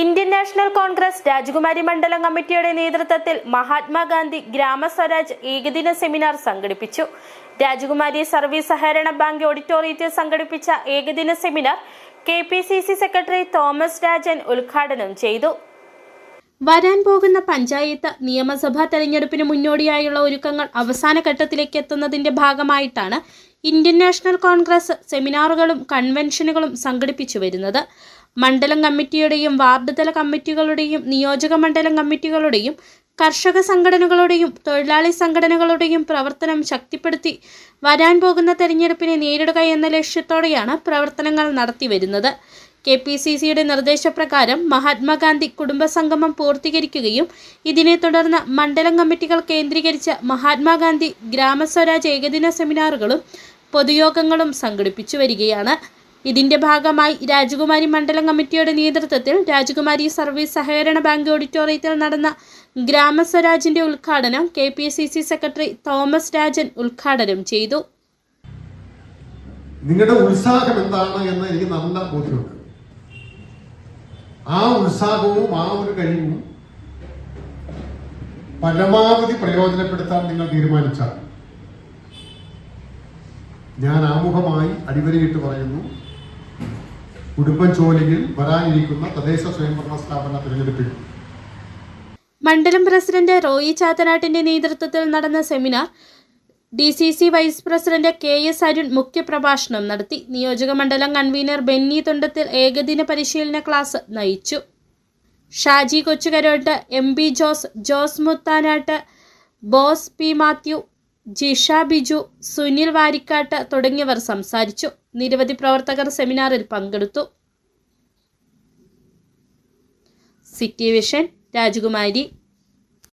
Indian national Congress രാജകുമാരി മണ്ഡലം കമ്മിറ്റിയുടെ നേതൃത്വത്തിൽ മഹാത്മാഗാന്ധി ഗ്രാമസ്വരാജ് ഏകദിന സെമിനാർ സംഘടിപ്പിച്ചു. രാജകുമാരി സർവീസ് സഹകരണ ബാങ്ക് ഓഡിറ്റോറിയത്തിൽ സംഘടിപ്പിച്ച ഏകദിന seminar K P C C secretary Thomas Rajan ഉദ്ഘാടനം ചെയ്തു. വരാൻ പോകുന്ന പഞ്ചായത്ത് നിയമസഭാ തെരഞ്ഞെടുപ്പിന് മുന്നോടിയായുള്ള ഒരുക്കങ്ങൾ അവസാന ഘട്ടത്തിലേക്ക് എത്തുന്നതിന്റെ ഭാഗമായിട്ടാണ് ഇന്ത്യൻ നാഷണൽ കോൺഗ്രസ് സെമിനാറുകളും കൺവെൻഷനുകളും സംഘടിപ്പിച്ചു വരുന്നത്. മണ്ഡലം കമ്മിറ്റിയുടെയും വാർഡ് തല കമ്മിറ്റികളുടെയും നിയോജക മണ്ഡലം കമ്മിറ്റികളുടെയും കർഷക സംഘടനകളുടെയും തൊഴിലാളി സംഘടനകളുടെയും പ്രവർത്തനം ശക്തിപ്പെടുത്തി വരാൻ പോകുന്ന തെരഞ്ഞെടുപ്പിനെ നേരിടുക എന്ന ലക്ഷ്യത്തോടെയാണ് പ്രവർത്തനങ്ങൾ നടത്തിവരുന്നത് കെ പി സി സിയുടെ നിർദ്ദേശപ്രകാരം മഹാത്മാഗാന്ധി കുടുംബസംഗമം പൂർത്തീകരിക്കുകയും ഇതിനെ തുടർന്ന് മണ്ഡലം കമ്മിറ്റികൾ കേന്ദ്രീകരിച്ച മഹാത്മാഗാന്ധി ഗ്രാമസ്വരാജ് ഏകദിന സെമിനാറുകളും പൊതുയോഗങ്ങളും സംഘടിപ്പിച്ചു വരികയാണ്. ഇതിന്റെ ഭാഗമായി രാജകുമാരി മണ്ഡലം കമ്മിറ്റിയുടെ നേതൃത്വത്തിൽ രാജകുമാരി സർവീസ് സഹകരണ ബാങ്ക് ഓഡിറ്റോറിയത്തിൽ നടന്ന ഗ്രാമസ്വരാജിന്റെ ഉദ്ഘാടനം K P C C secretary Thomas Rajan ഉദ്ഘാടനം ചെയ്തു. നിങ്ങളുടെ ഉത്സാഹം എന്താണ് എന്ന് എനിക്ക് നല്ല ബോധ്യമുണ്ട്. ആ ഉത്സാഹവും ആ ഒരു കഴിവും പരമാവധി പ്രയോജനപ്പെടുത്താൻ നിങ്ങൾ തീരുമാനിച്ചാൽ ഞാൻ ആമുഖമായി അടിവരയിട്ട് പറയുന്നു. ഉടുമ്പൻചോലയിൽ വരാനിരിക്കുന്ന തദ്ദേശ സ്വയംഭരണ സ്ഥാപന തിരഞ്ഞെടുപ്പിൽ. മണ്ഡലം പ്രസിഡന്റ് റോയി ചാത്തനാട്ടിന്റെ നേതൃത്വത്തിൽ നടന്ന seminar D C C vice president K S Arun മുഖ്യപ്രഭാഷണം നടത്തി. നിയോജക മണ്ഡലം കൺവീനർ ബെന്നി തുണ്ടത്തിൽ ഏകദിന പരിശീലന ക്ലാസ് നയിച്ചു. Shaji Kochukarottu M B Jose Jose Muthanattu Bose P Mathew Jisha Biju Sunil Varikkattu തുടങ്ങിയവർ സംസാരിച്ചു. നിരവധി പ്രവർത്തകർ സെമിനാറിൽ പങ്കെടുത്തു. സിറ്റി വിഷൻ രാജകുമാരി